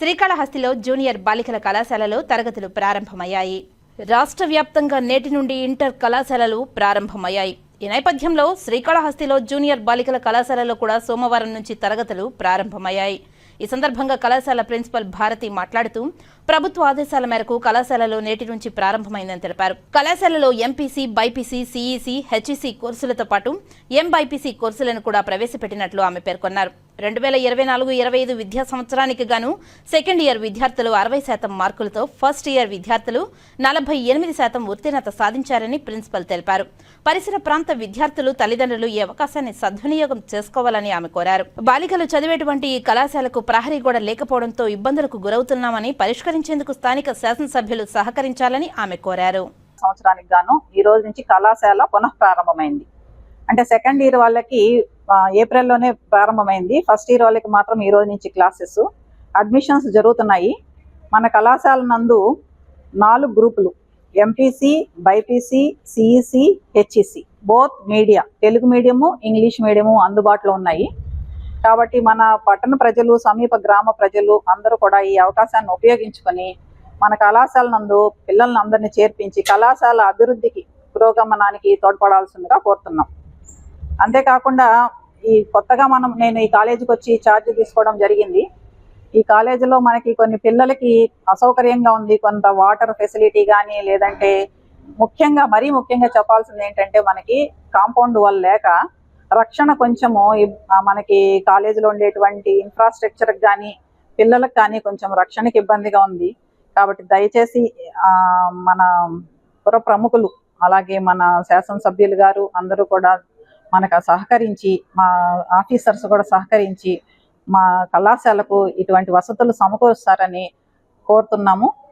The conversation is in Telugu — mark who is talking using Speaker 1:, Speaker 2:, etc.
Speaker 1: శ్రీకాళహస్తిలో జూనియర్ బాలికల కళాశాలలో తరగతులు ప్రారంభమయ్యాయి. రాష్ట్ర వ్యాప్తంగా నేటి నుండి ఇంటర్ కళాశాలలు ప్రారంభమయ్యాయి. ఈ నేపథ్యంలో శ్రీకాళహస్తిలో జూనియర్ బాలికల కళాశాలలో కూడా సోమవారం నుంచి తరగతులు ప్రారంభమయ్యాయి. ఈ సందర్భంగా కళాశాల ప్రిన్సిపల్ భారతి మాట్లాడుతూ ప్రభుత్వ ఆదేశాల మేరకు కళాశాలలో నేటి నుంచి ప్రారంభమైందని తెలిపారు. కళాశాలలో ఎంపీసీ బైపీసీ సిఈసీ హెచ్ఈసీ కోర్సులతో పాటు ఎంబైపీసీ కోర్సులను కూడా ప్రవేశపెట్టినట్లు ఆమె పేర్కొన్నారు. రెండు వేల ఇరవై నాలుగు ఇరవై ఐదు విద్యా సంవత్సరానికి గాను సెకండ్ ఇయర్ విద్యార్థులు అరవై శాతం మార్కులతో ఫస్ట్ ఇయర్ విద్యార్థులు నలభై ఎనిమిది శాతం ఉత్తీర్ణత సాధించారని ప్రిన్సిపల్ తెలిపారు. పరిసర ప్రాంత విద్యార్థులు తల్లిదండ్రులు ఈ అవకాశాన్ని సద్వినియోగం చేసుకోవాలని ఆమె కోరారు. బాలికలు చదివేటువంటి ఈ కళాశాలకు ప్రహరీ గోడ లేకపోవడంతో ఇబ్బందులకు గురవుతున్నామని పరిష్కరించేందుకు స్థానిక శాసనసభ్యులు సహకరించాలని ఆమె కోరారు.
Speaker 2: సంవత్సరానికి గాను ఈ రోజు నుంచి కళాశాల పునః ప్రారంభమైంది అంటే సెకండ్ ఇయర్ వాళ్ళకి ఏప్రిల్లోనే ప్రారంభమైంది. ఫస్ట్ ఇయర్ వాళ్ళకి మాత్రం ఈ రోజు నుంచి క్లాసెస్. అడ్మిషన్స్ జరుగుతున్నాయి. మన కళాశాల నందు నాలుగు గ్రూపులు. MPC BiPC CEC HEC. Both media. Telugu medium English medium అందుబాటులో ఉన్నాయి. కాబట్టి మన పట్టణ ప్రజలు సమీప గ్రామ ప్రజలు అందరూ కూడా ఈ అవకాశాన్ని ఉపయోగించుకొని మన కళాశాల నందు పిల్లల్ని అందరినీ చేర్పించి కళాశాల అభివృద్ధికి పురోగమనానికి తోడ్పడాల్సిందిగా కోరుతున్నాం. అంతేకాకుండా ఈ కొత్తగా మనం నేను ఈ కాలేజీకి వచ్చి ఛార్జ్ తీసుకోవడం జరిగింది. ఈ కాలేజీలో మనకి కొన్ని పిల్లలకి అసౌకర్యంగా ఉంది. కొంత వాటర్ ఫెసిలిటీ కానీ లేదంటే ముఖ్యంగా మరీ ముఖ్యంగా చెప్పాల్సింది ఏంటంటే మనకి కాంపౌండ్ వల్ల లేక రక్షణ కొంచెము మనకి కాలేజీలో ఉండేటువంటి ఇన్ఫ్రాస్ట్రక్చర్ కానీ పిల్లలకు కానీ కొంచెం రక్షణకి ఇబ్బందిగా ఉంది. కాబట్టి దయచేసి మన పుర ప్రముఖులు అలాగే మన శాసనసభ్యులు గారు అందరూ కూడా మనకు సహకరించి మా ఆఫీసర్స్ కూడా సహకరించి మా కళాశాలకు ఇటువంటి వసతులు సమకూరుస్తారని కోరుతున్నాము.